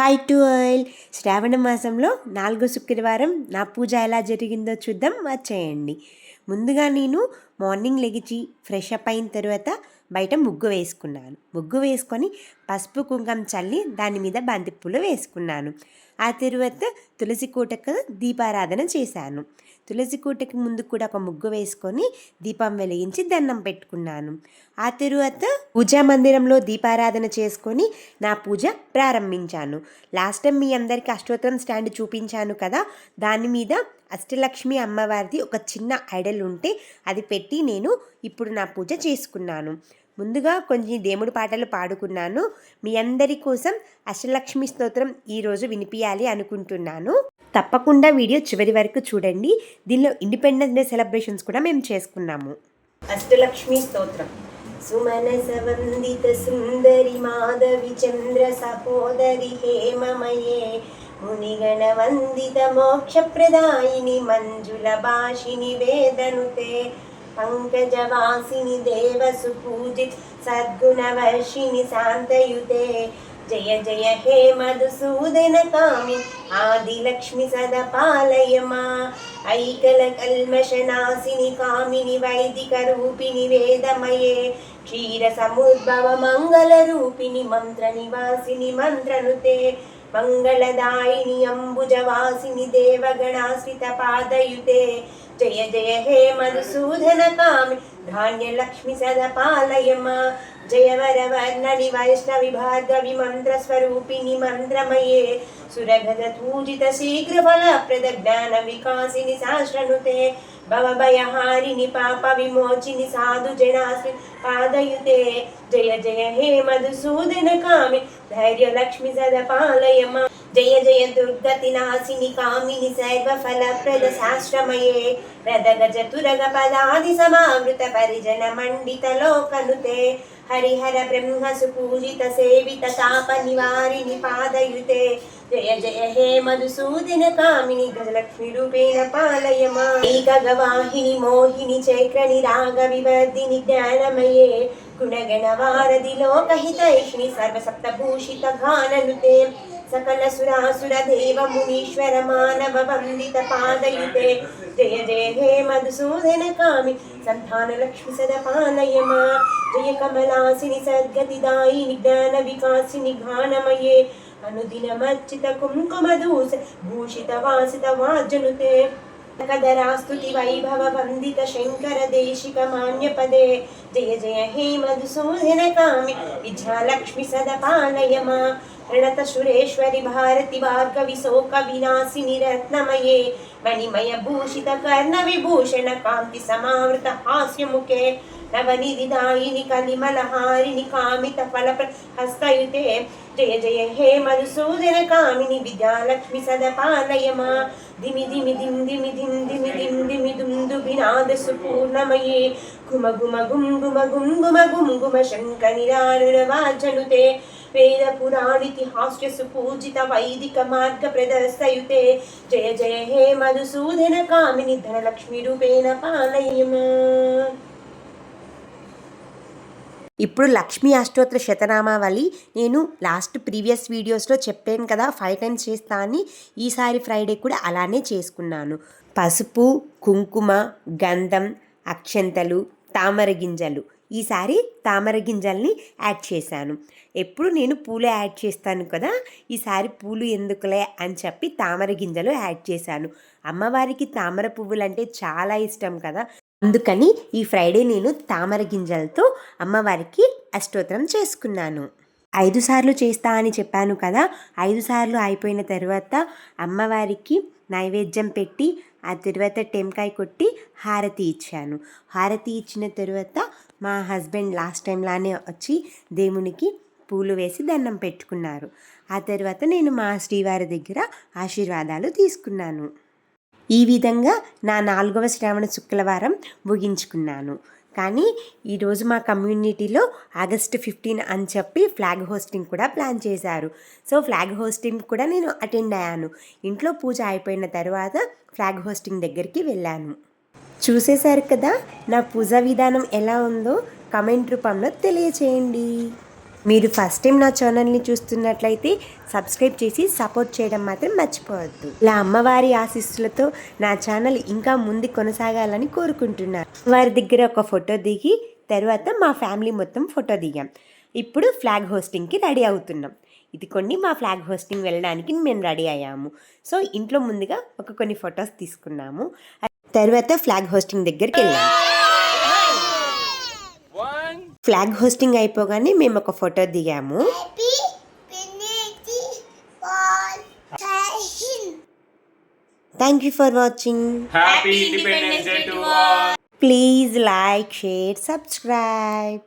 Hi to oil శ్రావణ మాసంలో నాలుగో శుక్రవారం నా పూజ ఎలా జరిగిందో చూద్దాం. వచ్చేయండి. ముందుగా నేను మార్నింగ్ లెగిచి ఫ్రెష్ అప్ అయిన తర్వాత బయట ముగ్గు వేసుకున్నాను. ముగ్గు వేసుకొని పసుపు కుంకం చల్లి దాని మీద బంతిపూలు వేసుకున్నాను. ఆ తర్వాత తులసి కోటకు దీపారాధన చేశాను. తులసి కోటకి ముందు కూడా ఒక ముగ్గు వేసుకొని దీపం వెలిగించి దండం పెట్టుకున్నాను. ఆ తరువాత పూజా మందిరంలో దీపారాధన చేసుకొని నా పూజ ప్రారంభించాను. లాస్ట్ టైం మీ అందరికీ అష్టోత్తరం స్టాండ్ చూపించాను కదా దాని మీద అష్టలక్ష్మి అమ్మవారిది ఒక చిన్న ఐడల్ ఉంటే అది పెట్టి నేను ఇప్పుడు నా పూజ చేసుకున్నాను. ముందుగా కొన్ని దేవుడి పాటలు పాడుకున్నాను. మీ అందరి కోసం అష్టలక్ష్మి స్తోత్రం ఈరోజు వినిపించాలి అనుకుంటున్నాను. తప్పకుండా వీడియో చివరి వరకు చూడండి. దీనిలో ఇండిపెండెన్స్ డే సెలబ్రేషన్స్ కూడా మేము చేసుకున్నాము. అష్టలక్ష్మి స్తోత్రం. సుమన వందిత సుందరి మాధవి చంద్ర సహోదరి హేమమయే మునిగణ వందిత మోక్ష ప్రదాయిని మంజుల భాషిని వేదనుతే పంకజవాసిని దేవసు పూజిత్ సద్గుణవర్షిణి శాంతయుతే. జయ జయ హే మధుసూదన కామి ఆదిలక్ష్మి సదా పాలయమా ఐకల కల్మషనాశిని మంగళదాయిని అంబుజవాసిని దేవగణాశ్రిత పాదయుతే. జయ జయ హే మధుసూదన కామి ధాన్యలక్ష్మి సద పాలయమా జయవరవర్ణని వైష్ణవి భార్గవి మంత్రస్వరూపిణి మంత్రమయే. సురగద పూజిత శీఘ్రఫలప్రద జ్ఞాన వికాసిని శాస్త్రనుతే భవభయహారిణి పాప విమోచిని సాధు జనాశ్రి పాదయుతే. జయ జయ హే మధుసూదన కామి ధైర్యలక్ష్మి సద పాలయమా జయ జయ దుర్గతి నాశిని కామిని సర్వఫలప్రద శాస్త్రమయే రదగ చతురగ పదాది సమావృత పరిజన మండిత లోకనుతే హరిహర బ్రహ్మ సుపూజిత సేవిత తాప నివారిని పాదయుతే జయ జయ హే మధుసూదిన కామిని గజలక్ష్మి రూపేణ పాలయమా ఏక గవాహిని మోహిని చైక్రని రాగ వివర్ధిని జ్ఞానమయే గుణగణ వారధి లోకహితైష్ణి సర్వసప్తభూషిత ఘాననుతే సకల సురాసుర దేవ మునీశ్వర మానవ వందిత పాదయుతే జయ జయ హే మధుసూదన కామి సంతాన లక్ష్మి సదపానయమా జయ కమలాసిని సద్గతిదాయిని జ్ఞాన వికాసిని ఘానమయే అనుదినమర్చిత కుంకుమ దూస భూషిత వాసిత వాజనుతే కదరాస్తుతి వైభవ వందిత శంకర దేశిక మాన్యపదే జయ జయ హే మధుసూదన కామి విద్యాలక్ష్మి సద నవనిధి దాయిని కలిమలహారిణి కామిత ఫల హస్తయుతే. జయ జయ హే మధుసూదన కామిని విద్యాలక్ష్మి సదపాలయమా. దిమి దిమి దిం దిమి దిం దిమి దిం దిమి దుందు వినాద సుపూర్ణమయే. గుమ గుమ గుం గుమ గుం గుమ గుం గుమ శంక శంకనిరానురవాజనుతే వేద పురాణితిహాస్య పూజిత వైదిక మార్గ ప్రదర్శయుతే. జయ జయ హే మధుసూదన కామిని ధనలక్ష్మి రూపేణ పాలయమా. ఇప్పుడు లక్ష్మీ అష్టోత్తర శతనామావళి. నేను లాస్ట్ ప్రీవియస్ వీడియోస్లో చెప్పాను కదా ఫైవ్ టైమ్స్ చేస్తా అని. ఈసారి ఫ్రైడే కూడా అలానే చేసుకున్నాను. పసుపు కుంకుమ గంధం అక్షంతలు తామర గింజలు. ఈసారి తామర గింజల్ని యాడ్ చేశాను. ఎప్పుడు నేను పూలు యాడ్ చేస్తాను కదా ఈసారి పూలు ఎందుకులే అని చెప్పి తామర గింజలు యాడ్ చేశాను. అమ్మవారికి తామర పువ్వులు అంటే చాలా ఇష్టం కదా. అందుకని ఈ ఫ్రైడే నేను తామర గింజలతో అమ్మవారికి అష్టోత్తరం చేసుకున్నాను. ఐదు సార్లు చేస్తా అని చెప్పాను కదా ఐదు సార్లు అయిపోయిన తర్వాత అమ్మవారికి నైవేద్యం పెట్టి ఆ తర్వాత టెంకాయ కొట్టి హారతి ఇచ్చాను. హారతి ఇచ్చిన తర్వాత మా హస్బెండ్ లాస్ట్ టైంలానే వచ్చి దేవునికి పూలు వేసి దండం పెట్టుకున్నారు. ఆ తర్వాత నేను మా శ్రీవారి దగ్గర ఆశీర్వాదాలు తీసుకున్నాను. ఈ విధంగా నా నాలుగవ శ్రావణ శుక్రవారం ముగించుకున్నాను. కానీ ఈరోజు మా కమ్యూనిటీలో ఆగస్ట్ ఫిఫ్టీన్ అని చెప్పి ఫ్లాగ్ హోస్టింగ్ కూడా ప్లాన్ చేశారు. సో ఫ్లాగ్ హోస్టింగ్ కూడా నేను అటెండ్ అయ్యాను. ఇంట్లో పూజ అయిపోయిన తర్వాత ఫ్లాగ్ హోస్టింగ్ దగ్గరికి వెళ్ళాను. చూసేశారు కదా నా పూజా విధానం ఎలా ఉందో కమెంట్ రూపంలో తెలియచేయండి. మీరు ఫస్ట్ టైం నా ఛానల్ని చూస్తున్నట్లయితే సబ్స్క్రైబ్ చేసి సపోర్ట్ చేయడం మాత్రం మర్చిపోవద్దు. ఇలా అమ్మవారి ఆశీస్సులతో నా ఛానల్ ఇంకా ముందు కొనసాగాలని కోరుకుంటున్నాను వారి దగ్గర ఒక ఫోటో దిగి తర్వాత మా ఫ్యామిలీ మొత్తం ఫోటో దిగాం. ఇప్పుడు ఫ్లాగ్ హోస్టింగ్కి రెడీ అవుతున్నాం. ఇది కొన్ని మా ఫ్లాగ్ హోస్టింగ్ వెళ్ళడానికి మేము రెడీ అయ్యాము. సో ఇంట్లో ముందుగా ఒక కొన్ని ఫొటోస్ తీసుకున్నాము. తర్వాత ఫ్లాగ్ హోస్టింగ్ దగ్గరికి వెళ్ళాము ఫ్లాగ్ హోస్టింగ్ అయిపోగానే మేము ఒక ఫోటో దిగాము. Thank you for watching please like share subscribe